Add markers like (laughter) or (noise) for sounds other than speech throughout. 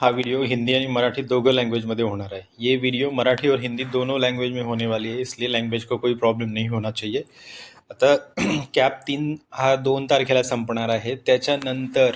हा वीडियो हिंदी आणि मराठी दोनों लैंग्वेज में होना है ये वीडियो मराठी और हिंदी दोनों लैंग्वेज में होने वाली है इसलिए लैंग्वेज को कोई प्रॉब्लेम नहीं होना चाहिए। आता (clears throat) कॅप तीन हा दोन तारखेला संपणार आहे. त्याच्यानंतर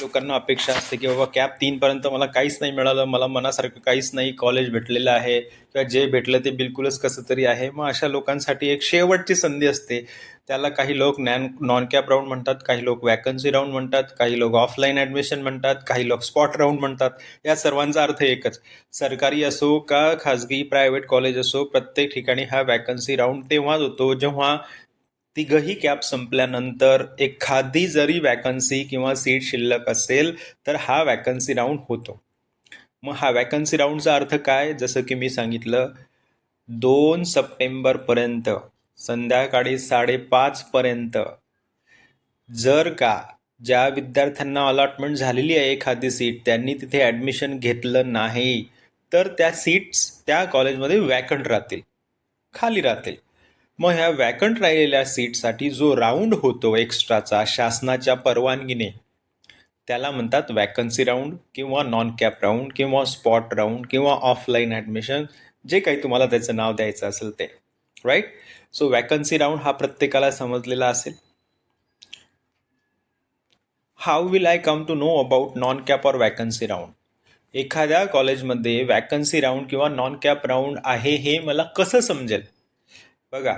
लोकांना अपेक्षा असते की बाबा कॅप तीनपर्यंत मला काहीच नाही मिळालं मला मनासारखं काहीच नाही कॉलेज भेटलेलं आहे किंवा जे भेटलं ते बिलकुलच कसं तरी आहे. मग अशा लोकांसाठी एक शेवटची संधी असते. त्याला काही लोक नॅन नॉन कॅप राऊंड म्हणतात काही लोक वॅकन्सी राऊंड म्हणतात काही लोक ऑफलाईन ॲडमिशन म्हणतात काही लोक स्पॉट राऊंड म्हणतात. या सर्वांचा अर्थ एकच. सरकारी असो का खाजगी प्रायव्हेट कॉलेज असो प्रत्येक ठिकाणी हा वॅकन्सी राऊंड तेव्हाच होतो जेव्हा तिघही कॅप संपल्यानंतर एखादी जरी वॅकन्सी किंवा सीट शिल्लक असेल तर हा वॅकन्सी राऊंड होतो. मग हा वॅकन्सी राऊंडचा अर्थ काय? जसं की मी सांगितलं दोन सप्टेंबरपर्यंत संध्याकाळी साडेपाचपर्यंत जर का ज्या विद्यार्थ्यांना अलॉटमेंट झालेली आहे एखादी सीट त्यांनी तिथे ॲडमिशन घेतलं नाही तर त्या सीट्स त्या कॉलेजमध्ये वॅकंट राहतील. खाली राहतील. मग ह्या वॅकंट राहिलेल्या सीटसाठी जो राऊंड होतो एक्स्ट्राचा शासनाच्या परवानगीने त्याला म्हणतात वॅकन्सी राऊंड किंवा नॉन कॅप राऊंड किंवा स्पॉट राऊंड किंवा ऑफलाईन ॲडमिशन जे काही तुम्हाला त्याचं नाव द्यायचं असेल ते. राईट सो वॅकन्सी राऊंड हा प्रत्येकाला समजलेला असेल. How will I come to know about non cap or vacancy round एखाद्या कॉलेजमध्ये वॅकन्सी राऊंड किंवा नॉन कॅप राऊंड आहे हे मला कसं समजेल? बघा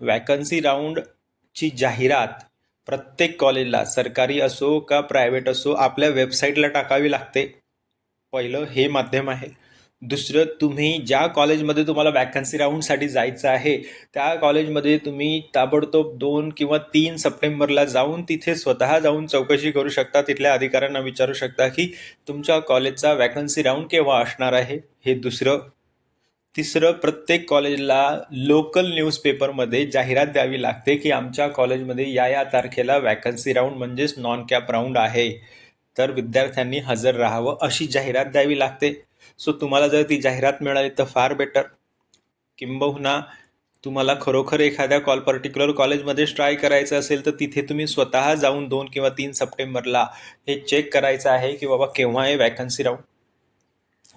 वॅकन्सी राऊंडची जाहिरात प्रत्येक कॉलेजला सरकारी असो का प्रायव्हेट असो आपल्या वेबसाईटला टाकावी लागते. पहिलं हे माध्यम आहे. दुसरं तुम्ही ज्या कॉलेजमध्ये तुम्हाला वॅकन्सी राऊंडसाठी जायचं आहे त्या कॉलेजमध्ये तुम्ही ताबडतोब दोन किंवा तीन सप्टेंबरला जाऊन तिथे स्वतः जाऊन चौकशी करू शकता. तिथल्या अधिकाऱ्यांना विचारू शकता की तुमच्या कॉलेजचा वॅकन्सी राऊंड केव्हा असणार आहे? हे दुसरं. तिसरं प्रत्येक कॉलेजला लोकल न्यूजपेपरमध्ये जाहिरात द्यावी लागते की आमच्या कॉलेजमध्ये या या तारखेला वॅकन्सी राऊंड म्हणजेच नॉन कॅप राऊंड आहे. तर विद्यार्थ्यांनी हजर राहावं अशी जाहिरात द्यावी लागते. सो तुम्हाला जर ती जाहिरात मिळाली तर फार बेटर किंबहुना तुम्हाला खरोखर एखाद्या कॉल पर्टिक्युलर कॉलेजमध्येच ट्राय करायचं असेल तर तिथे तुम्ही स्वतः जाऊन दोन किंवा तीन सप्टेंबरला हे चेक करायचं आहे की बाबा केव्हा आहे वॅकन्सी राऊंड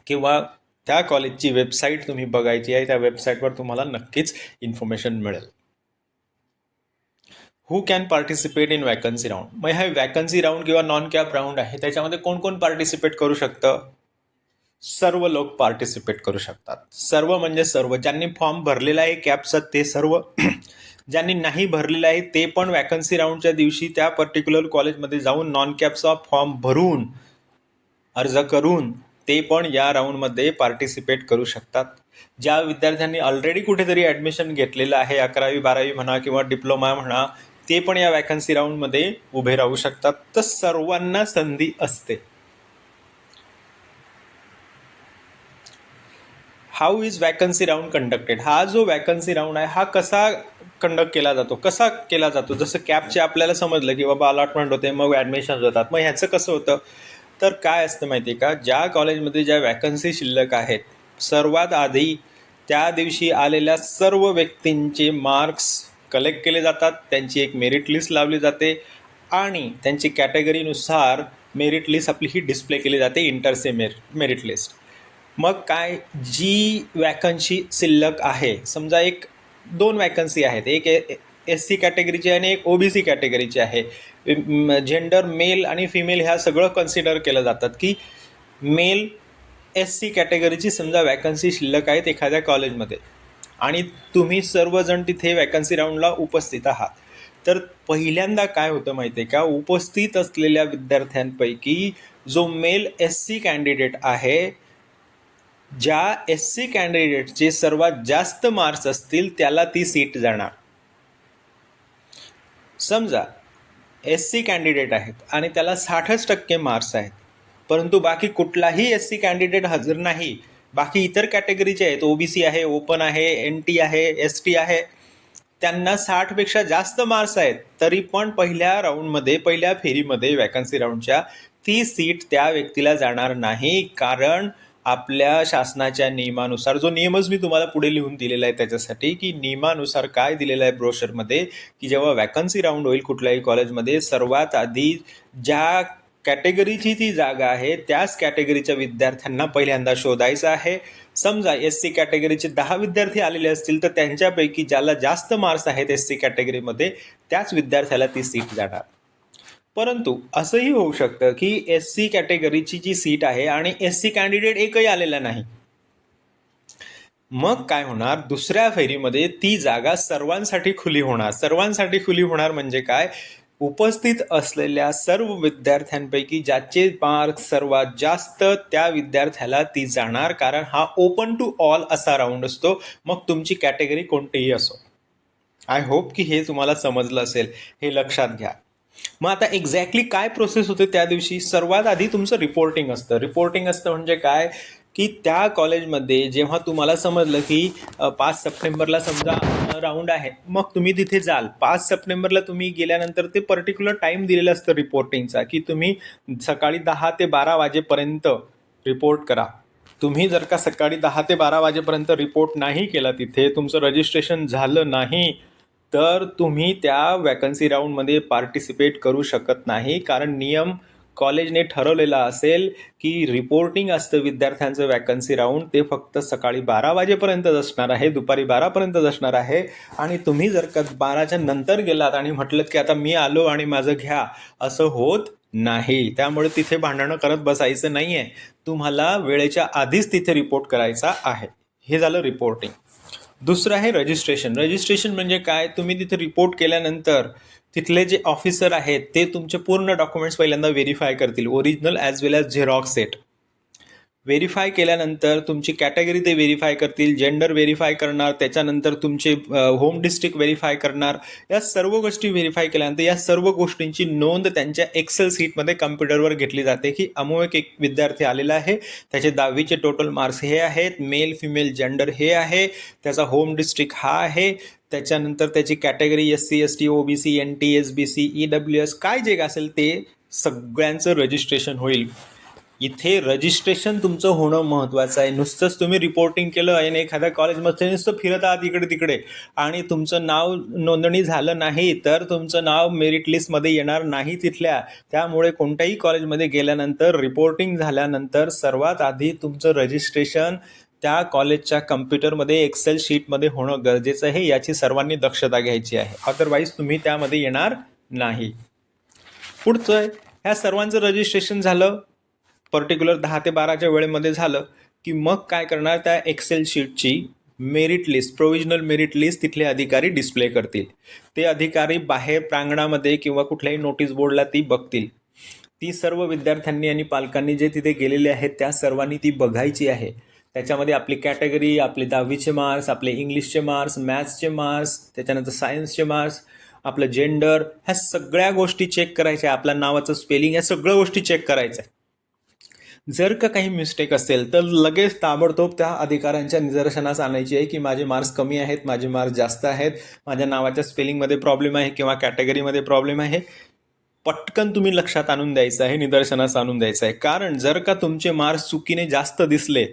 किंवा त्या कॉलेजची वेबसाईट तुम्ही बघायची आहे त्या वेबसाईटवर तुम्हाला नक्कीच इन्फॉर्मेशन मिळेल. Who can participate in vacancy round मग हे वॅकन्सी राऊंड किंवा नॉन कॅप राऊंड आहे त्याच्यामध्ये कोण कोण पार्टिसिपेट करू शकतं? सर्व लोक पार्टिसिपेट करू शकतात. सर्व म्हणजे सर्व. ज्यांनी फॉर्म भरलेला आहे कॅपचा ते सर्व. (clears throat) ज्यांनी नाही भरलेलं आहे ते पण वॅकन्सी राऊंडच्या दिवशी त्या पर्टिक्युलर कॉलेजमध्ये जाऊन नॉन कॅपचा फॉर्म भरून अर्ज करून ते पण या राऊंडमध्ये पार्टिसिपेट करू शकतात. ज्या विद्यार्थ्यांनी ऑलरेडी कुठेतरी ॲडमिशन घेतलेलं आहे अकरावी बारावी म्हणा किंवा डिप्लोमा म्हणा ते पण या वॅकन्सी राऊंडमध्ये उभे राहू शकतात. तर सर्वांना संधी असते. How is vacancy round conducted हा जो वॅकन्सी राऊंड आहे हा कसा कंडक्ट केला जातो? कसा केला जातो? जसं कॅपचे आपल्याला समजलं की बाबा अलॉटमेंट होते मग ॲडमिशन होतात. मग ह्याचं कसं होतं? तर काय असतं माहिती आहे का? ज्या कॉलेजमध्ये ज्या वॅकन्सी शिल्लक आहेत सर्वात आधी त्या दिवशी आलेल्या सर्व व्यक्तींचे मार्क्स कलेक्ट केले जातात. त्यांची एक मेरिट लिस्ट लावली जाते आणि त्यांची कॅटेगरीनुसार मेरिट लिस्ट आपली ही डिस्प्ले केली जाते इंटरसे मेर मेरिट लिस्ट मग काय जी वॅकन्सी शिल्लक आहे समजा एक दोन वॅकन्सी आहेत. एक एस सी कॅटेगरीची आणि एक ओ बी सी कॅटेगरीची आहे. जेंडर मेल आणि फिमेल ह्या सगळं कन्सिडर केलं जातात की मेल एस सी कॅटेगरीची समजा वॅकन्सी शिल्लक आहेत एखाद्या कॉलेजमध्ये आणि तुम्ही सर्वजण तिथे वॅकन्सी राऊंडला उपस्थित आहात. तर पहिल्यांदा काय होतं माहिती आहे का? उपस्थित असलेल्या विद्यार्थ्यांपैकी जो मेल एस सी कॅन्डिडेट आहे ज्या एस सी कॅन्डिडेटचे सर्वात जास्त मार्क्स असतील त्याला ती सीट जाणार. समजा एस सी कॅन्डिडेट आहेत आणि त्याला साठच टक्के मार्क्स आहेत. परंतु बाकी कुठलाही एस सी कॅन्डिडेट हजर नाही. बाकी इतर कॅटेगरीचे आहेत ओबीसी आहे ओपन आहे एन टी आहे एस टी आहे त्यांना साठपेक्षा जास्त मार्क्स आहेत. तरी पण पहिल्या राऊंडमध्ये पहिल्या फेरीमध्ये वॅकन्सी राऊंडच्या ती सीट त्या व्यक्तीला जाणार नाही. कारण आपल्या शासनाच्या नियमानुसार जो नियमच मी तुम्हाला पुढे लिहून दिलेला आहे त्याच्यासाठी की नियमानुसार काय दिलेलं आहे ब्रोशरमध्ये की जेव्हा वॅकन्सी राऊंड होईल कुठल्याही कॉलेजमध्ये सर्वात आधी ज्या कॅटेगरीची जी जागा आहे त्याच कॅटेगरीच्या विद्यार्थ्यांना पहिल्यांदा शोधायचं आहे. समजा एस सी कॅटेगरीचे दहा विद्यार्थी आलेले असतील तर त्यांच्यापैकी ज्याला जास्त मार्क्स आहेत एस सी कॅटेगरीमध्ये त्याच विद्यार्थ्याला ती सीट जाणार. परंतु असंही होऊ शकतं की एस सी कॅटेगरीची जी सीट आहे आणि एस सी कॅन्डिडेट एकही आलेला नाही. मग काय होणार? दुसऱ्या फेरीमध्ये ती जागा सर्वांसाठी खुली होणार. सर्वांसाठी खुली होणार म्हणजे काय? उपस्थित असलेल्या सर्व विद्यार्थ्यांपैकी ज्याचे मार्क सर्वात जास्त त्या विद्यार्थ्याला ती जाणार कारण हा ओपन टू ऑल असा राऊंड असतो. मग तुमची कॅटेगरी कोणतीही असो. आय होप की हे तुम्हाला समजलं असेल. हे लक्षात घ्या. मग आता एक्झॅक्टली काय प्रोसेस होते त्या दिवशी? सर्वात आधी तुमचं रिपोर्टिंग असतं. रिपोर्टिंग असतं म्हणजे काय? की त्या कॉलेजमध्ये जेव्हा तुम्हाला समजलं की पाच सप्टेंबरला समजा राऊंड आहे मग तुम्ही तिथे जाल. पाच सप्टेंबरला तुम्ही गेल्यानंतर ते पर्टिक्युलर टाईम दिलेलं असतं रिपोर्टिंगचा की तुम्ही सकाळी दहा ते बारा वाजेपर्यंत रिपोर्ट करा. तुम्ही जर का सकाळी दहा ते बारा वाजेपर्यंत रिपोर्ट नाही केला तिथे तुमचं रजिस्ट्रेशन झालं नाही तर तुम्ही त्या वॅकन्सी राऊंडमध्ये पार्टिसिपेट करू शकत नाही. कारण नियम कॉलेजने ठरवलेला असेल की रिपोर्टिंग असतं विद्यार्थ्यांचं वॅकन्सी राऊंड ते फक्त सकाळी बारा वाजेपर्यंतच असणार आहे. दुपारी बारापर्यंतच असणार आहे. आणि तुम्ही जर का बाराच्या नंतर गेलात आणि म्हटलं की आता मी आलो आणि माझं घ्या असं होत नाही. त्यामुळे तिथे भांडणं करत बसायचं नाही आहे तुम्हाला वेळेच्या आधीच तिथे रिपोर्ट करायचा आहे. हे झालं रिपोर्टिंग दुसरं आहे रजिस्ट्रेशन रजिस्ट्रेशन म्हणजे काय? तुम्ही तिथे रिपोर्ट केल्यानंतर तिथले जे ऑफिसर आहेत ते तुमचे पूर्ण डॉक्युमेंट्स पहिल्यांदा व्हेरीफाय करतील original as well as xerox set verify केल्यानंतर तुमची कॅटेगरी ते व्हेरीफाय करतील जेंडर व्हेरीफाय करणार त्याच्यानंतर तुमचे होम डिस्ट्रिक्ट व्हेरीफाय करणार. या सर्व गोष्टी व्हेरीफाय केल्यानंतर या सर्व गोष्टींची नोंद त्यांच्या एक्सेल सीटमध्ये कम्प्युटरवर घेतली जाते. की अमुक एक विद्यार्थी आलेला आहे. त्याचे दहावीचे टोटल मार्क्स हे आहेत. मेल फिमेल जेंडर हे आहे. त्याचा होम डिस्ट्रिक्ट हा आहे. त्याच्यानंतर त्याची category S C S T O B C N T S B C E W S काय जे असेल ते सगळ्यांचं रजिस्ट्रेशन होईल. इथे रजिस्ट्रेशन तुमचं होणं महत्त्वाचं आहे. नुसतंच तुम्ही रिपोर्टिंग केलं आणि एखाद्या कॉलेजमध्ये नुसतं फिरत आहात इकडे तिकडे आणि तुमचं नाव नोंदणी झालं नाही तर तुमचं नाव मेरिट लिस्टमध्ये येणार नाही तिथल्या. त्यामुळे कोणत्याही कॉलेजमध्ये गेल्यानंतर रिपोर्टिंग झाल्यानंतर सर्वात आधी तुमचं रजिस्ट्रेशन त्या कॉलेजच्या कम्प्युटरमध्ये एक्सेल शीटमध्ये होणं गरजेचं आहे. याची सर्वांनी दक्षता घ्यायची आहे. अदरवाईज तुम्ही त्यामध्ये येणार नाही. पुढचं आहे. ह्या सर्वांचं रजिस्ट्रेशन झालं. पर्टिक्युलर दहा ते बाराच्या वेळेमध्ये झालं की मग काय करणार? त्या excel शीटची merit list provisional merit list तिथले अधिकारी डिस्प्ले करतील. ते अधिकारी बाहेर प्रांगणामध्ये किंवा कुठल्याही नोटीस बोर्डला ती बघतील. ती सर्व विद्यार्थ्यांनी आणि पालकांनी जे तिथे गेलेले आहेत त्या सर्वांनी ती बघायची आहे. त्याच्यामध्ये आपली कॅटेगरी आपले दहावीचे मार्क्स आपले इंग्लिशचे मार्क्स मॅथ्सचे मार्क्स त्याच्यानंतर सायन्सचे मार्क्स आपलं जेंडर ह्या सगळ्या गोष्टी चेक करायच्या. आपल्या नावाचं स्पेलिंग या सगळ्या गोष्टी चेक करायच्या. जर का काही मिस्टेक असेल तर लगेच ताबडतोब त्या अधिकाऱ्यांच्या निदर्शनास आणायची आहे की माझे मार्क्स कमी आहेत माझे मार्क्स जास्त आहेत माझ्या नावाच्या स्पेलिंगमध्ये प्रॉब्लेम आहे किंवा कॅटेगरीमध्ये प्रॉब्लेम आहे. पटकन तुम्ही लक्षात आणून द्यायचं आहे निदर्शनास आणून द्यायचं आहे. कारण जर का तुमचे मार्क्स चुकीने जास्त दिसले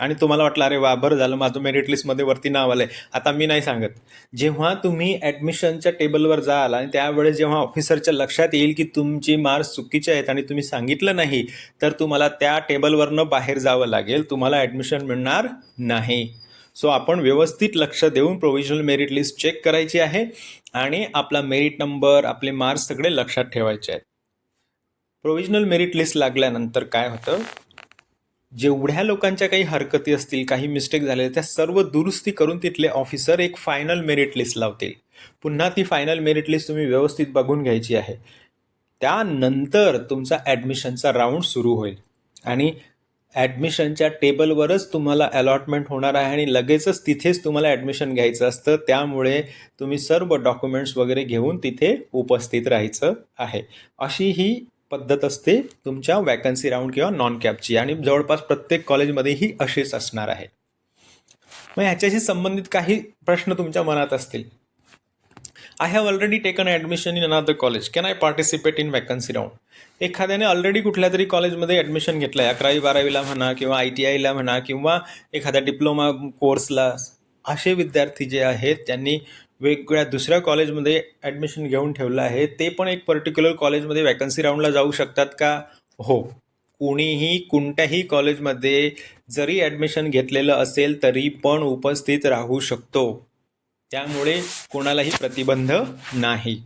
आणि तुम्हाला वाटलं अरे वा बरं झालं माझं मेरिट लिस्टमध्ये वरती नाव आलंय. आता मी नाही सांगत. जेव्हा तुम्ही ॲडमिशनच्या टेबलवर जाल आणि त्यावेळेस जेव्हा ऑफिसरच्या लक्षात येईल की तुमची मार्क्स चुकीचे आहेत आणि तुम्ही सांगितलं नाही तर तुम्हाला त्या टेबलवरनं बाहेर जावं लागेल. तुम्हाला ॲडमिशन मिळणार नाही. सो आपण व्यवस्थित लक्ष देऊन प्रोव्हिजनल मेरिट लिस्ट चेक करायची आहे आणि आपला मेरिट नंबर आपले मार्क्स सगळे लक्षात ठेवायचे आहेत. प्रोव्हिजनल मेरिट लिस्ट लागल्यानंतर काय होतं? जेवढ्या लोकांच्या काही हरकती असतील काही मिस्टेक झाले त्या सर्व दुरुस्ती करून तिथले ऑफिसर एक फायनल मेरिट लिस्ट लावतील. पुन्हा ती फायनल मेरिट लिस्ट तुम्ही व्यवस्थित बघून घ्यायची आहे. त्यानंतर तुमचा ॲडमिशनचा राऊंड सुरू होईल. आणि ॲडमिशनच्या टेबलवरच तुम्हाला अलॉटमेंट होणार आहे आणि लगेचच तिथेच तुम्हाला ॲडमिशन घ्यायचं असतं. त्यामुळे तुम्ही सर्व डॉक्युमेंट्स वगैरे घेऊन तिथे उपस्थित राहायचं आहे. अशी ही पद्धत असते तुमच्या वॅकन्सी राऊंड किंवा नॉन कॅपची आणि जवळपास प्रत्येक कॉलेजमध्येही अशीच असणार आहे. मग ह्याच्याशी संबंधित काही प्रश्न तुमच्या मनात असतील. I have already taken admission in another college can I participate in vacancy round एखाद्याने ऑलरेडी कुठल्या तरी कॉलेजमध्ये ॲडमिशन घेतलं आहे अकरावी बारावीला म्हणा किंवा आय टी आयला म्हणा किंवा एखाद्या डिप्लोमा कोर्सला असे विद्यार्थी जे आहेत त्यांनी वेगवेगळ्या दुसऱ्या कॉलेजमध्ये ॲडमिशन घेऊन ठेवलं आहे. ते पण एक पर्टिक्युलर कॉलेजमध्ये वॅकन्सी राऊंडला जाऊ शकतात का? हो. कुणीही कोणत्याही कॉलेजमध्ये जरी ॲडमिशन घेतलेलं असेल तरी पण उपस्थित राहू शकतो. त्यामुळे कोणालाही प्रतिबंध नाही.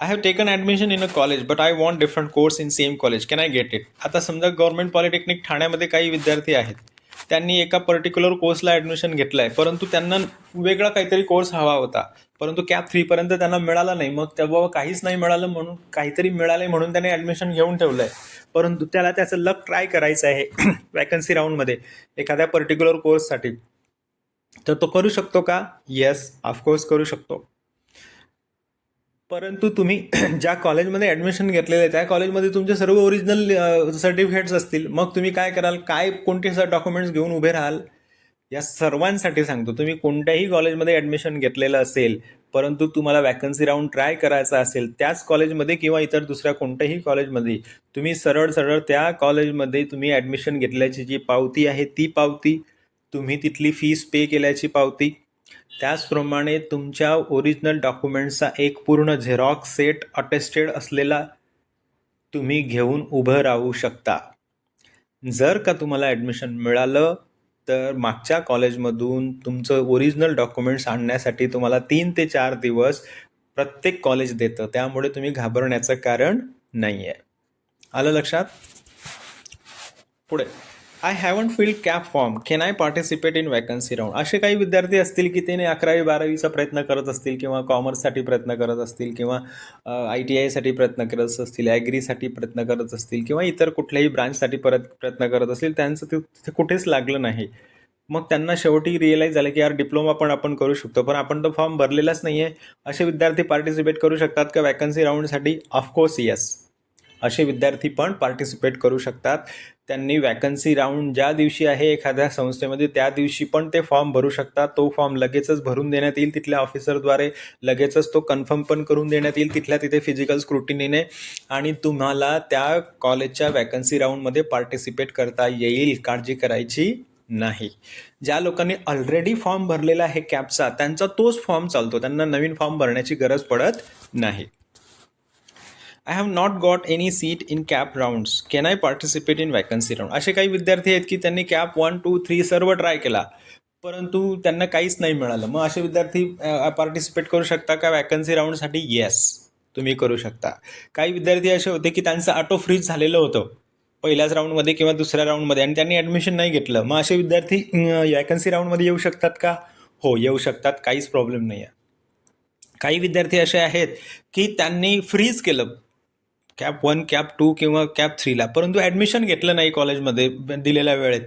I have taken admission in a college but I want different course in same college can I get it आता समजा गव्हर्नमेंट पॉलिटेक्निक ठाण्यामध्ये काही विद्यार्थी आहेत. त्यांनी एका पर्टिक्युलर कोर्सला ॲडमिशन घेतलं आहे परंतु त्यांना वेगळा काहीतरी कोर्स हवा होता. परंतु कॅप थ्रीपर्यंत त्यांना मिळाला नाही. मग तेव्हा काहीच नाही मिळालं म्हणून काहीतरी मिळालं म्हणून त्याने ॲडमिशन घेऊन ठेवलं आहे परंतु त्याला त्याचं लक ट्राय करायचं आहे (clears throat) वॅकन्सी राऊंडमध्ये एखाद्या पर्टिक्युलर कोर्ससाठी तर तो करू शकतो का? येस ऑफकोर्स करू शकतो. परंतु तुम्ही (clears throat) ज्या कॉलेजमध्ये ॲडमिशन घेतलेलं आहे त्या कॉलेजमध्ये तुमचे सर्व ओरिजिनल सर्टिफिकेट्स असतील. मग तुम्ही काय कराल? काय कोणते सर डॉक्युमेंट्स घेऊन उभे राहाल? या सर्वांसाठी सांगतो. तुम्ही कोणत्याही कॉलेजमध्ये ॲडमिशन घेतलेलं असेल परंतु तुम्हाला वॅकन्सी राऊंड ट्राय करायचा असेल त्याच कॉलेजमध्ये किंवा इतर दुसऱ्या कोणत्याही कॉलेजमध्ये तुम्ही सरळ सरळ त्या कॉलेजमध्ये तुम्ही ॲडमिशन घेतल्याची जी पावती आहे ती पावती तुम्ही तिथली फीस पे केल्याची पावती त्याचप्रमाणे तुमच्या ओरिजिनल डॉक्युमेंट्सचा एक पूर्ण झेरॉक्स सेट अटेस्टेड असलेला तुम्ही घेऊन उभं राहू शकता. जर का तुम्हाला ॲडमिशन मिळालं तर मागच्या कॉलेजमधून तुमचं ओरिजिनल डॉक्युमेंट्स आणण्यासाठी तुम्हाला तीन ते चार दिवस प्रत्येक कॉलेज देतं. त्यामुळे तुम्ही घाबरण्याचं कारण नाही आहे आलं लक्षात? पुढे. I haven't fill CAP form can I participate in vacancy round असे काही विद्यार्थी असतील की त्याने अकरावी बारावीचा प्रयत्न करत असतील किंवा कॉमर्ससाठी प्रयत्न करत असतील किंवा आय टी आयसाठी प्रयत्न करत असतील ॲग्रीसाठी प्रयत्न करत असतील किंवा इतर कुठल्याही ब्रांचसाठी परत प्रयत्न करत असतील त्यांचं ते तिथे कुठेच लागलं नाही. मग त्यांना शेवटी रिअलाईज झालं की यार डिप्लोमा पण आपण करू शकतो पण आपण तो फॉर्म भरलेलाच नाही आहे असे विद्यार्थी पार्टिसिपेट करू शकतात का वॅकन्सी राऊंडसाठी ऑफकोर्स येस असे विद्यार्थी पण पार्टिसिपेट करू शकतात. त्यांनी वॅकन्सी राऊंड ज्या दिवशी आहे एखाद्या संस्थेमध्ये त्या दिवशी पण ते फॉर्म भरू शकतात. तो फॉर्म लगेचच भरून देण्यात येईल तिथल्या ऑफिसरद्वारे लगेचच तो कन्फर्म पण करून देण्यात येईल तिथल्या तिथे फिजिकल स्क्रुटिनीने आणि तुम्हाला त्या कॉलेजच्या वॅकन्सी राऊंडमध्ये पार्टिसिपेट करता येईल काळजी करायची नाही. ज्या लोकांनी ऑलरेडी फॉर्म भरलेला आहे कॅपचा त्यांचा तोच फॉर्म चालतो. त्यांना नवीन फॉर्म भरण्याची गरज पडत नाही. I have not got any seat in CAP rounds can I participate in vacancy round असे काही विद्यार्थी आहेत की त्यांनी कॅप वन टू थ्री सर्व ट्राय केला. परंतु त्यांना काहीच नाही मिळालं. मग असे विद्यार्थी पार्टिसिपेट करू शकता का? वॅकन्सी राऊंडसाठी येस तुम्ही करू शकता. काही विद्यार्थी असे होते की त्यांचं ऑटो फ्रीज झालेलं होतं. पहिल्याच राऊंडमध्ये किंवा दुसऱ्या राऊंडमध्ये आणि त्यांनी ॲडमिशन नाही घेतलं. मग असे विद्यार्थी वॅकन्सी राऊंडमध्ये येऊ शकतात का? हो येऊ शकतात. काहीच प्रॉब्लेम नाही आहे काही विद्यार्थी असे आहेत की त्यांनी फ्रीज केलं. कॅप वन कॅप टू किंवा कॅप थ्रीला परंतु ॲडमिशन घेतलं नाही कॉलेजमध्ये दिलेल्या वेळेत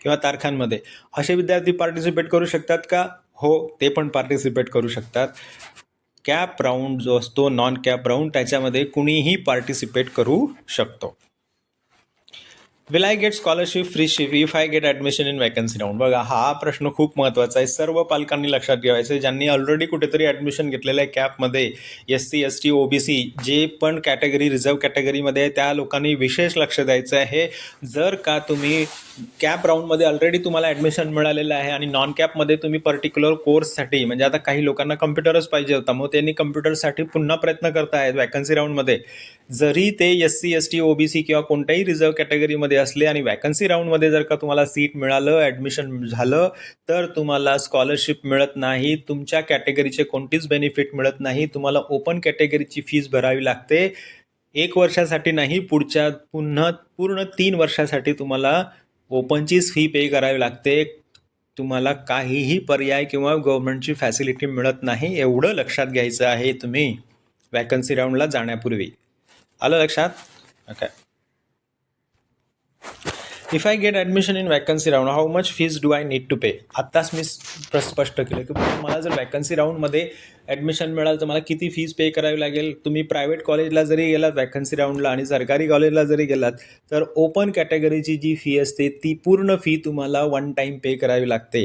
किंवा तारखांमध्ये. असे विद्यार्थी पार्टिसिपेट करू शकतात का? हो ते पण पार्टिसिपेट करू शकतात. कॅप राऊंड जो असतो नॉन कॅप राऊंड त्याच्यामध्ये कुणीही पार्टिसिपेट करू शकतो. Will I get scholarship freeship if I get admission in vacancy round बघा हा प्रश्न खूप महत्त्वाचा आहे. सर्व पालकांनी लक्षात ठेवायचं आहे ज्यांनी ऑलरेडी कुठेतरी ॲडमिशन घेतलेलं आहे कॅपमध्ये S C S T O B C जे पण कॅटेगरी रिझर्व कॅटेगरीमध्ये आहे त्या लोकांनी विशेष लक्ष द्यायचं आहे. जर का तुम्ही कॅप राऊंडमध्ये ऑलरेडी तुम्हाला ॲडमिशन मिळालेलं आहे आणि नॉन कॅपमध्ये तुम्ही पर्टिक्युलर कोर्ससाठी म्हणजे आता काही लोकांना कम्प्युटरच पाहिजे होता मग त्यांनी कम्प्युटरसाठी पुन्हा प्रयत्न करतायत वॅकन्सी राऊंडमध्ये जरी ते S C S T O B C किंवा कोणत्याही रिझर्व कॅटेगरीमध्ये असले आणि वॅकन्सी राऊंडमध्ये जर का तुम्हाला सीट मिळालं ॲडमिशन झालं तर तुम्हाला स्कॉलरशिप मिळत नाही तुमच्या कॅटेगरीचे कोणतीच बेनिफिट मिळत नाही तुम्हाला ओपन कॅटेगरीची फीज भरावी लागते. एक वर्षासाठी नाही पुढच्या पुन्हा पूर्ण तीन वर्षासाठी तुम्हाला ओपनचीच फी पे करावी लागते. तुम्हाला काहीही पर्याय किंवा गव्हर्नमेंटची फॅसिलिटी मिळत नाही एवढं लक्षात घ्यायचं आहे तुम्ही. वॅकन्सी राऊंडला जाण्यापूर्वी. आलं लक्षात okay if I get admission in vacancy round how much fees do I need to pay आत्ताच मी स्पष्ट केलं की मला जर वॅकन्सी राऊंडमध्ये ॲडमिशन मिळालं तर मला किती फीज पे करावी लागेल? तुम्ही प्रायव्हेट कॉलेजला जरी गेलात वॅकन्सी राऊंडला आणि सरकारी कॉलेजला जरी गेलात तर ओपन कॅटेगरीची जी फी असते ती पूर्ण फी तुम्हाला वन टाईम पे करावी लागते.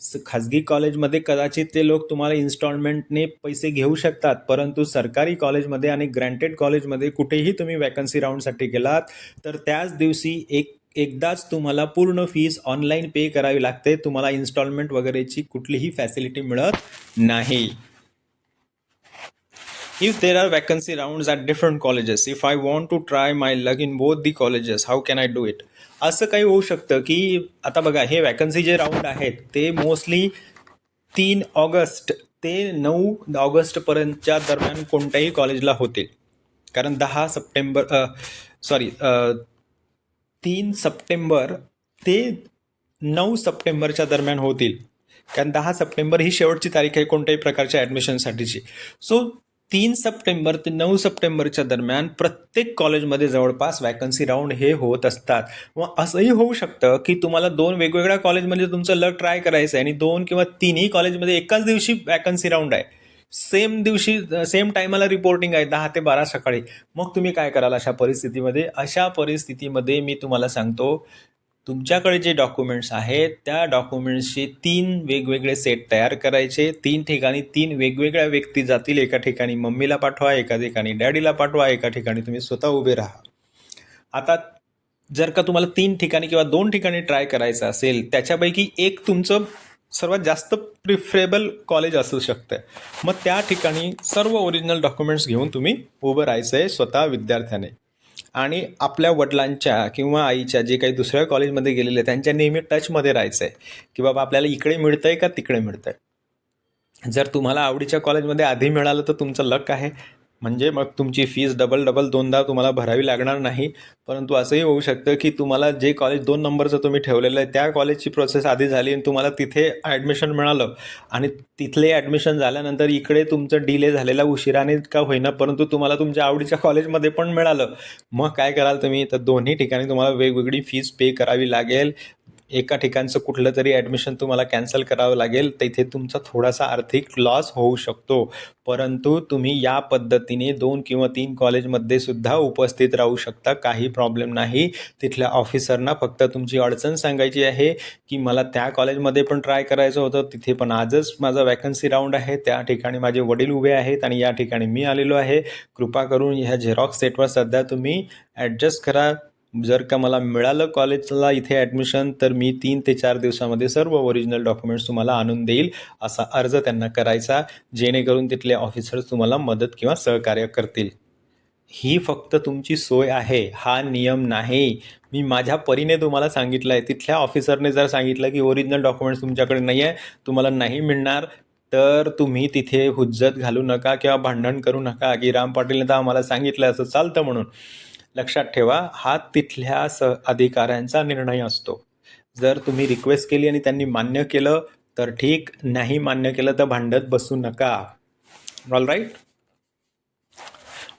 स- खाजगी कॉलेजमध्ये कदाचित ते लोक तुम्हाला इन्स्टॉलमेंटने पैसे घेऊ शकतात परंतु सरकारी कॉलेजमध्ये आणि ग्रँटेड कॉलेजमध्ये कुठेही तुम्ही वॅकन्सी राऊंडसाठी गेलात तर त्याच दिवशी एक एकदाच तुम्हाला पूर्ण फीस ऑनलाईन पे करावी लागते. तुम्हाला इन्स्टॉलमेंट वगैरेची कुठलीही फॅसिलिटी मिळत नाही. If there are vacancy rounds at different colleges, if I want to try my luck in both the colleges, how can I do it? असं काही होऊ शकतं की आता बघा हे वॅकन्सी जे राऊंड आहेत ते मोस्टली तीन ऑगस्ट ते नऊ ऑगस्टपर्यंतच्या दरम्यान कोणत्याही कॉलेजला होतील. कारण दहा सप्टेंबर सॉरी तीन सप्टेंबर ते नऊ सप्टेंबरच्या दरम्यान होतील. कारण दहा सप्टेंबर ही शेवटची तारीख आहे कोणत्याही प्रकारच्या ॲडमिशनसाठीची. सो तीन सप्टेंबर ते नऊ सप्टेंबरच्या दरम्यान प्रत्येक कॉलेजमध्ये जवळपास वॅकन्सी राऊंड हे होत असतात. मग असंही होऊ शकतं की तुम्हाला दोन वेगवेगळ्या कॉलेजमध्ये तुमचं लक ट्राय करायचं आहे आणि दोन किंवा तीनही कॉलेजमध्ये एकाच दिवशी वॅकन्सी राऊंड आहे. सेम दिवशी सेम टायमाला रिपोर्टिंग आहे दहा ते बारा सकाळी. मग तुम्ही काय कराल अशा परिस्थितीमध्ये? अशा परिस्थितीमध्ये मी तुम्हाला सांगतो तुमच्याकडे जे डॉक्युमेंट्स आहेत त्या डॉक्युमेंट्सचे तीन वेगवेगळे सेट तयार करायचे. तीन ठिकाणी तीन वेगवेगळ्या व्यक्ती जातील. एका ठिकाणी मम्मीला पाठवा एका ठिकाणी डॅडीला पाठवा एका ठिकाणी तुम्ही स्वतः उभे राहा. आता जर का तुम्हाला तीन ठिकाणी किंवा दोन ठिकाणी ट्राय करायचं असेल त्याच्यापैकी एक तुमचं सर्वात जास्त प्रिफरेबल कॉलेज असू शकतं मग त्या ठिकाणी सर्व ओरिजिनल डॉक्युमेंट्स घेऊन तुम्ही उभं राहायचं आहे स्वतः विद्यार्थ्याने. आणि आपल्या वडिलांच्या किंवा आईच्या जे काही दुसऱ्या कॉलेजमध्ये गेलेले आहेत, त्यांच्या नेहमी टचमध्ये राहायचं आहे की बाबा आपल्याला इकडे मिळतं आहे का तिकडे मिळतं आहे जर तुम्हाला आवडीच्या कॉलेजमध्ये आधी मिळालं तर तुमचं लक आहे. म्हणजे मग तुमची फीस डबल डबल दोनदा तुम्हाला भरावी लागणार नाही. परंतु असंही होऊ शकतं की तुम्हाला जे कॉलेज दोन नंबरचं तुम्ही ठेवलेलं आहे त्या कॉलेजची प्रोसेस आधी झाली आणि तुम्हाला तिथे ॲडमिशन मिळालं. आणि तिथले ॲडमिशन झाल्यानंतर इकडे तुमचं डिले झालेला उशिराने का होईना परंतु तुम्हाला तुमच्या आवडीच्या कॉलेजमध्ये पण मिळालं. मग काय कराल तुम्ही? तर दोन्ही ठिकाणी तुम्हाला वेगवेगळी फीस पे करावी लागेल. एका ठिकाणचं कुठलं तरी ॲडमिशन तुम्हाला कॅन्सल करावं लागेल तिथे तुमचा थोडासा आर्थिक लॉस होऊ शकतो. परंतु तुम्ही या पद्धतीने दोन किंवा तीन कॉलेजमध्ये सुद्धा उपस्थित राहू शकता काही प्रॉब्लेम नाही. तिथल्या ऑफिसरना फक्त तुमची अडचण सांगायची आहे की मला त्या कॉलेजमध्ये पण ट्राय करायचं होतं तिथे पण आजच माझा वॅकन्सी राऊंड आहे. त्या ठिकाणी माझे वडील उभे आहेत आणि या ठिकाणी मी आलेलो आहे. कृपा करून ह्या झेरॉक्स सेटवर सध्या तुम्ही ॲडजस्ट करा. जर का मला मिळालं कॉलेजला इथे ॲडमिशन तर मी तीन ते चार दिवसामध्ये सर्व ओरिजिनल डॉक्युमेंट्स तुम्हाला आणून देईल असा अर्ज त्यांना करायचा जेणेकरून तिथले ऑफिसर्स तुम्हाला मदत किंवा सहकार्य करतील. ही फक्त तुमची सोय आहे हा नियम नाही. मी माझ्या परीने तुम्हाला सांगितलं आहे तिथल्या ऑफिसरने जर सांगितलं की ओरिजिनल डॉक्युमेंट्स तुमच्याकडे नाही आहे तुम्हाला नाही मिळणार तर तुम्ही तिथे हुज्जत घालू नका किंवा भांडण करू नका. की राम पाटीलने तर आम्हाला सांगितलं असं चालतं म्हणून. लक्षात ठेवा हा तिथल्या स अधिकाऱ्यांचा निर्णय असतो. जर तुम्ही रिक्वेस्ट केली आणि त्यांनी मान्य केलं तर ठीक. नाही मान्य केलं तर भांडत बसू नका. All right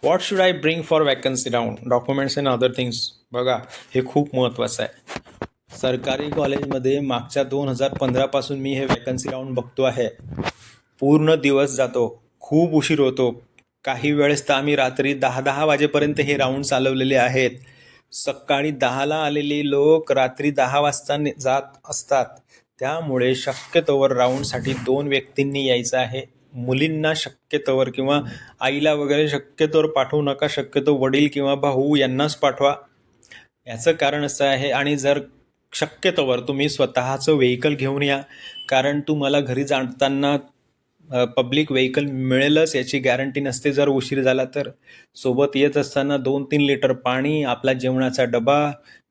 what should I bring for vacancy round documents and other things बघा हे खूप महत्त्वाचं आहे. सरकारी कॉलेजमध्ये मागच्या दोन हजार पंधरापासून मी हे वॅकन्सी राऊंड बघतो आहे. पूर्ण दिवस जातो. खूप उशीर होतो. काही वेळेस तर आम्ही रात्री दहा दहा वाजेपर्यंत हे राऊंड चालवलेले आहेत. सकाळी दहाला आलेले लोक रात्री दहा वाजता जात असतात. त्यामुळे शक्यतोवर राऊंडसाठी दोन व्यक्तींनी यायचं आहे. मुलींना शक्यतोवर किंवा आईला वगैरे शक्यतोवर पाठवू नका शक्यतो वडील किंवा भाऊ यांनाच पाठवा. याचं कारण असं आहे आणि जर शक्यतोवर तुम्ही स्वतःचं व्हेकल घेऊन या कारण तुम्हाला घरी जाताना पब्लिक व्हेकल मिळेलच याची गॅरंटी नसते. जर उशीर झाला तर सोबत येत असताना दोन तीन लिटर पाणी आपला जेवणाचा डबा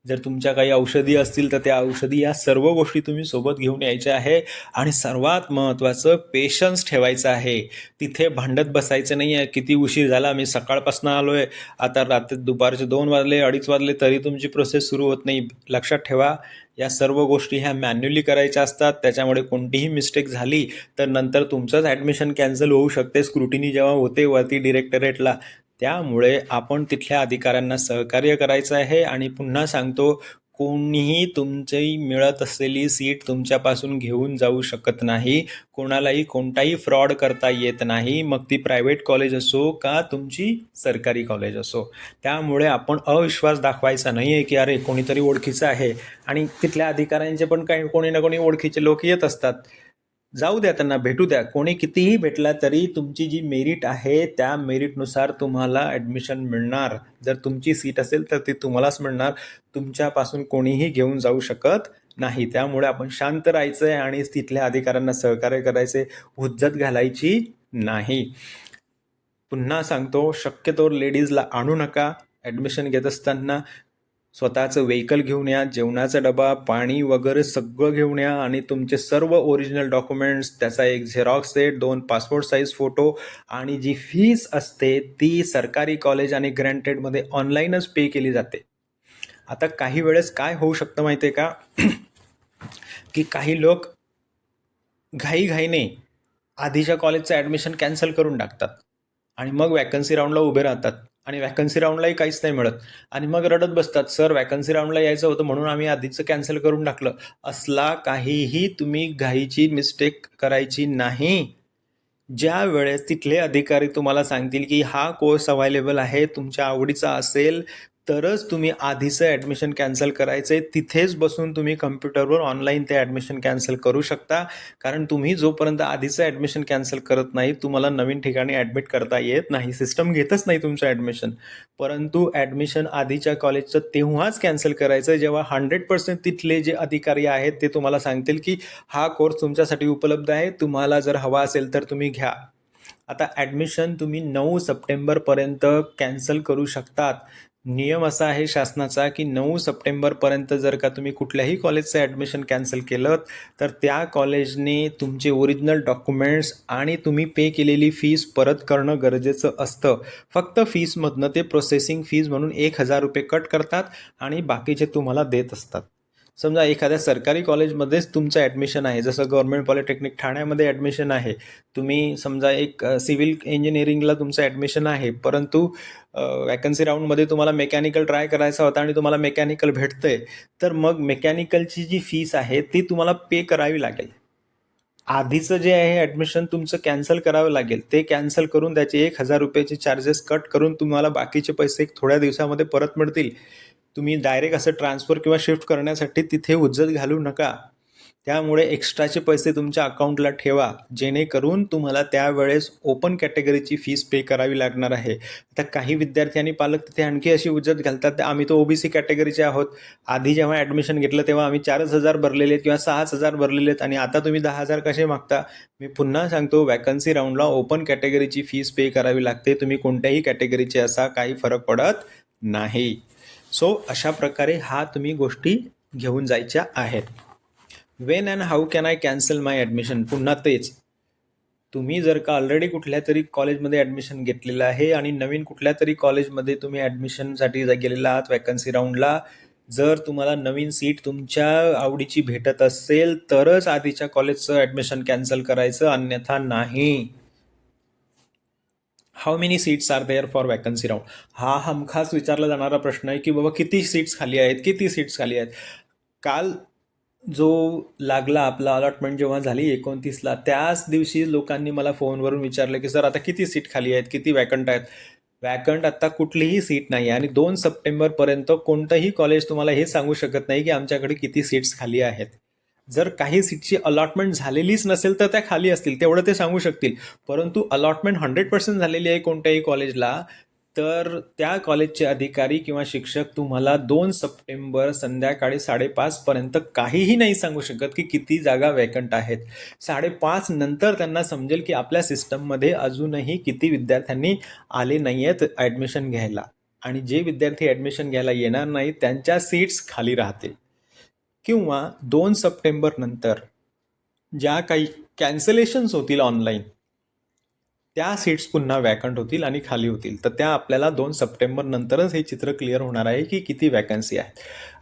जर तुमच्या काही औषधी असतील तर त्या औषधी या सर्व गोष्टी तुम्ही सोबत घेऊन यायच्या आहे. आणि सर्वात महत्त्वाचं पेशन्स ठेवायचं आहे. तिथे भांडत बसायचं नाही आहे किती उशीर झाला मी सकाळपासून आलो आहे आता रात्री दुपारचे दोन वाजले अडीच वाजले तरी तुमची प्रोसेस सुरू होत नाही. लक्षात ठेवा या सर्व गोष्टी ह्या मॅन्युअली करायच्या असतात. त्याच्यामुळे कोणतीही मिस्टेक झाली तर नंतर तुमचंच ॲडमिशन कॅन्सल होऊ शकते. स्क्रुटिनी जेव्हा होते वरती डिरेक्टरेटला त्यामुळे आपण तिथल्या अधिकाऱ्यांना सहकार्य करायचं आहे आणि पुन्हा सांगतो कोणीही तुमची मिळत असलेली सीट तुमच्यापासून घेऊन जाऊ शकत नाही. कोणालाही कोणताही फ्रॉड करता येत नाही. मग ती प्रायव्हेट कॉलेज असो का तुमची सरकारी कॉलेज असो. त्यामुळे आपण अविश्वास दाखवायचा नाही आहे की अरे कोणीतरी ओळखीचं आहे. आणि तिथल्या अधिकाऱ्यांचे पण काही कोणी ना कोणी ओळखीचे लोक येत असतात. जाऊ द्या त्यांना भेटू द्या. कोणी कितीही भेटला तरी तुमची जी मेरिट आहे त्या मेरिटनुसार तुम्हाला ॲडमिशन मिळणार. जर तुमची सीट असेल तर ती तुम्हालाच मिळणार. तुमच्यापासून कोणीही घेऊन जाऊ शकत नाही. त्यामुळे आपण शांत राहायचं आहे आणि तिथल्या अधिकाऱ्यांना सहकार्य करायचे हुज्जत घालायची नाही. पुन्हा सांगतो शक्यतो लेडीजला आणू नका. ॲडमिशन घेत असताना स्वतःचं व्हेकल घेऊन या जेवणाचा डबा पाणी वगैरे सगळं घेऊन या आणि तुमचे सर्व ओरिजिनल डॉक्युमेंट्स त्याचा एक झेरॉक्स सेट दोन पासपोर्ट साईज फोटो आणि जी फीस असते ती सरकारी कॉलेज आणि ग्रँटेडमध्ये ऑनलाईनच पे केली जाते. आता काही वेळेस काय होऊ शकतं माहिती आहे का? (clears throat) की काही लोक घाईघाईने आधीच्या कॉलेजचं ॲडमिशन कॅन्सल करून टाकतात आणि मग वॅकन्सी राऊंडला उभे राहतात. आणि वॅकन्सी राऊंडलाही काहीच नाही मिळत. आणि मग रडत बसतात सर वॅकन्सी राऊंडला यायचं होतं म्हणून आम्ही आधीचं कॅन्सल करून टाकलं. असला काहीही तुम्ही घाईची मिस्टेक करायची नाही. ज्या वेळेस तिथले अधिकारी तुम्हाला सांगतील की हा कोर्स अवेलेबल आहे तुमच्या आवडीचा असेल तरच तुम्ही आधीचं ॲडमिशन कॅन्सल करायचं आहे तिथेच बसून तुम्ही कम्प्युटरवर ऑनलाईन ते ॲडमिशन कॅन्सल करू शकता. कारण तुम्ही जोपर्यंत आधीचं ॲडमिशन कॅन्सल करत नाही तुम्हाला नवीन ठिकाणी ॲडमिट करता येत नाही. सिस्टम घेतच नाही तुमचं ॲडमिशन परंतु ॲडमिशन आधीच्या कॉलेजचं तेव्हाच कॅन्सल करायचं आहे जेव्हा हंड्रेड पर्सेंट तिथले जे अधिकारी आहेत ते तुम्हाला सांगतील की हा कोर्स तुमच्यासाठी उपलब्ध आहे. तुम्हाला जर हवा असेल तर तुम्ही घ्या. आता ॲडमिशन तुम्ही नऊ सप्टेंबरपर्यंत कॅन्सल करू शकतात. नियम असा आहे शासनाचा की नऊ सप्टेंबरपर्यंत जर का तुम्ही कुठल्याही कॉलेजचं ॲडमिशन कॅन्सल केलं तर त्या कॉलेजने तुमचे ओरिजिनल डॉक्युमेंट्स आणि तुम्ही पे केलेली फीस परत करणं गरजेचं असतं. फक्त फीसमधनं ते प्रोसेसिंग फीज म्हणून एक हजार रुपये कट करतात आणि बाकीचे तुम्हाला देत असतात. समजा एखाद्या सरकारी कॉलेजमध्येच तुमचं ॲडमिशन आहे जसं गव्हर्मेंट पॉलिटेक्निक ठाण्यामध्ये ॲडमिशन आहे तुम्ही समजा एक सिव्हिल इंजिनिअरिंगला तुमचं ॲडमिशन आहे परंतु वॅकन्सी राऊंडमध्ये तुम्हाला मेकॅनिकल ट्राय करायचा होता आणि तुम्हाला मेकॅनिकल भेटतंय तर मग मेकॅनिकलची जी फीस आहे ती तुम्हाला पे करावी लागेल. आधीचं जे आहे ॲडमिशन तुमचं कॅन्सल करावं लागेल. ते कॅन्सल करून त्याचे एक हजार रुपयाचे चार्जेस कट करून तुम्हाला बाकीचे पैसे एक थोड्या दिवसामध्ये परत मिळतील. तुम्ही डायरेक्ट असं ट्रान्सफर किंवा शिफ्ट करण्यासाठी तिथे उज्जत घालू नका. त्यामुळे एक्स्ट्राचे पैसे तुमच्या अकाउंटला ठेवा. जेणेकरून तुम्हाला त्यावेळेस ओपन कॅटेगरीची फीस पे करावी लागणार आहे. आता काही विद्यार्थी आणि पालक तिथे आणखी अशी उज्जत घालतात. आम्ही तो ओबीसी कॅटेगरीचे आहोत. आधी जेव्हा ॲडमिशन घेतलं तेव्हा आम्ही चारच हजार भरलेले आहेत किंवा सहाच हजार भरलेले आहेत. आणि आता तुम्ही दहा हजार कसे मागता? मी पुन्हा सांगतो वॅकन्सी राऊंडला ओपन कॅटेगरीची फीस पे करावी लागते. तुम्ही कोणत्याही कॅटेगरीचे असा काही फरक पडत नाही. सो अशा प्रकारे हा तुम्ही गोष्टी घेऊन जायच्या आहेत. When and how can I cancel my admission पुन्हा तेच. तुम्ही जर का ऑलरेडी कुठल्या तरी कॉलेजमध्ये ॲडमिशन घेतलेलं आहे आणि नवीन कुठल्या तरी कॉलेजमध्ये तुम्ही ॲडमिशनसाठी गेलेला आहात वॅकन्सी राऊंडला जर तुम्हाला नवीन सीट तुमच्या आवडीची भेटत असेल तरच आधीच्या कॉलेजचं ॲडमिशन कॅन्सल करायचं अन्यथा नाही. How many seats are there for vacancy round हा हमखास विचारला जाणारा प्रश्न आहे की बाबा किती सीट्स खाली आहेत किती सीट्स खाली आहेत? काल जो लागला आपला अलॉटमेंट जेव्हा झाली एकोणतीसला त्याच दिवशी लोकांनी मला फोनवरून विचारलं की सर आता किती सीट खाली आहेत किती वॅकंट आहेत? वॅकंट आता कुठलीही सीट नाही आणि दोन सप्टेंबरपर्यंत कोणतंही कॉलेज तुम्हाला हे सांगू शकत नाही की आमच्याकडे किती सीट्स खाली आहेत. जर काही सीटची अलॉटमेंट झालेलीच नसेल तर त्या खाली असतील तेवढं ते सांगू शकतील. परंतु अलॉटमेंट हंड्रेड पर्सेंट झालेली आहे कोणत्याही कॉलेजला तर त्या कॉलेजचे अधिकारी किंवा शिक्षक तुम्हाला दोन सप्टेंबर संध्याकाळी साडेपाचपर्यंत काहीही नाही सांगू शकत की किती जागा वॅकंट आहेत. साडेपाच नंतर त्यांना समजेल की आपल्या सिस्टममध्ये अजूनही किती विद्यार्थ्यांनी आले नाही आहेत ॲडमिशन घ्यायला. आणि जे विद्यार्थी ॲडमिशन घ्यायला येणार नाही त्यांच्या सीट्स खाली राहतील. किंवा दोन सप्टेंबर नंतर ज्या काही कॅन्सलेशन्स होतील ऑनलाईन त्या सीट्स पुन्हा वॅकंट होतील आणि खाली होतील. तर त्या आपल्याला दोन सप्टेंबर नंतरच हे चित्र क्लिअर होणार आहे की किती वॅकन्सी आहे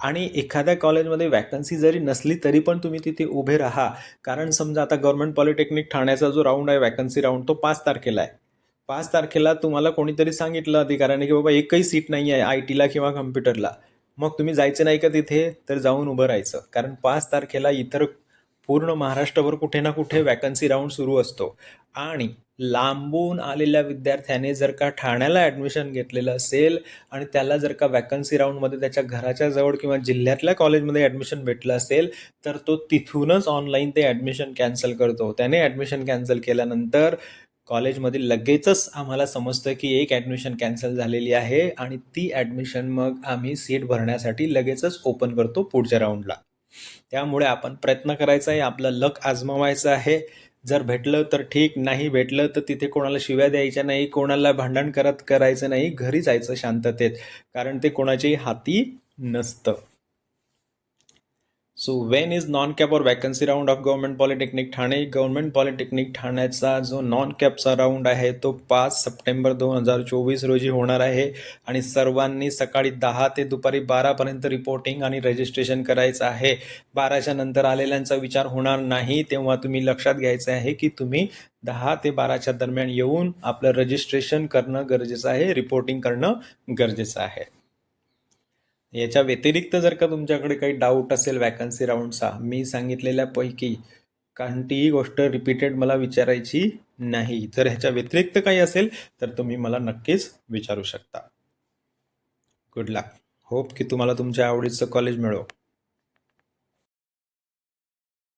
आणि एखाद्या कॉलेजमध्ये वॅकन्सी जरी नसली तरी पण तुम्ही तिथे उभे राहा. कारण समजा आता गव्हर्मेंट पॉलिटेक्निक ठाण्याचा जो राऊंड आहे वॅकन्सी राऊंड तो पाच तारखेला आहे. पाच तारखेला तुम्हाला कोणीतरी सांगितलं अधिकाऱ्याने की बाबा एकही सीट नाही आहे आय टीला किंवा कम्प्युटरला मग तुम्ही जायचं नाही का तिथे? तर जाऊन उभं राहायचं. कारण पाच तारखेला इतर पूर्ण महाराष्ट्रभर कुठे ना कुठे वॅकन्सी राऊंड सुरू असतो. आणि लांबून आलेल्या विद्यार्थ्याने जर का ठाण्याला ॲडमिशन घेतलेलं असेल आणि त्याला जर का वॅकन्सी राऊंडमध्ये त्याच्या घराच्या जवळ किंवा जिल्ह्यातल्या कॉलेजमध्ये ॲडमिशन भेटलं असेल तर तो तिथूनच ऑनलाईन ते ॲडमिशन कॅन्सल करतो. त्याने ॲडमिशन कॅन्सल केल्यानंतर कॉलेजमध्ये लगेचच आम्हाला समजतं की एक ॲडमिशन कॅन्सल झालेली आहे आणि ती ॲडमिशन मग आम्ही सीट भरण्यासाठी लगेचच ओपन करतो पुढच्या राऊंडला त्यामुळे आपण प्रयत्न करायचा आहे आपलं लक आजमावायचं आहे. जर भेटलं तर ठीक नाही भेटलं तर तिथे कोणाला शिव्या द्यायच्या नाही कोणाला भांडण करत करायचं नाही घरी जायचं शांततेत कारण ते कोणाच्याही हाती नसतं. So when is non CAP or vacancy round of government polytechnic Thane? Government polytechnic ठाण्याचा जो नॉन कॅपचा राऊंड आहे तो पाच सप्टेंबर दोन हजार चोवीस रोजी होणार आहे. आणि सर्वांनी सकाळी दहा ते दुपारी बारापर्यंत रिपोर्टिंग आणि रजिस्ट्रेशन करायचं आहे. बाराच्या नंतर आलेल्यांचा विचार होणार नाही. तेव्हा तुम्ही लक्षात घ्यायचं आहे की तुम्ही दहा ते बाराच्या दरम्यान येऊन आपलं रजिस्ट्रेशन करणं गरजेचं आहे रिपोर्टिंग करणं गरजेचं आहे. याच्या व्यतिरिक्त जर का तुमच्याकडे काही डाऊट असेल वॅकन्सी राऊंडचा मी सांगितलेल्या पैकी कोणतीही गोष्ट रिपीटेड मला विचारायची नाही. जर ह्याच्या व्यतिरिक्त काही असेल तर तुम्ही मला नक्कीच विचारू शकता. गुड लक होप की तुम्हाला तुमच्या आवडीचं कॉलेज मिळो.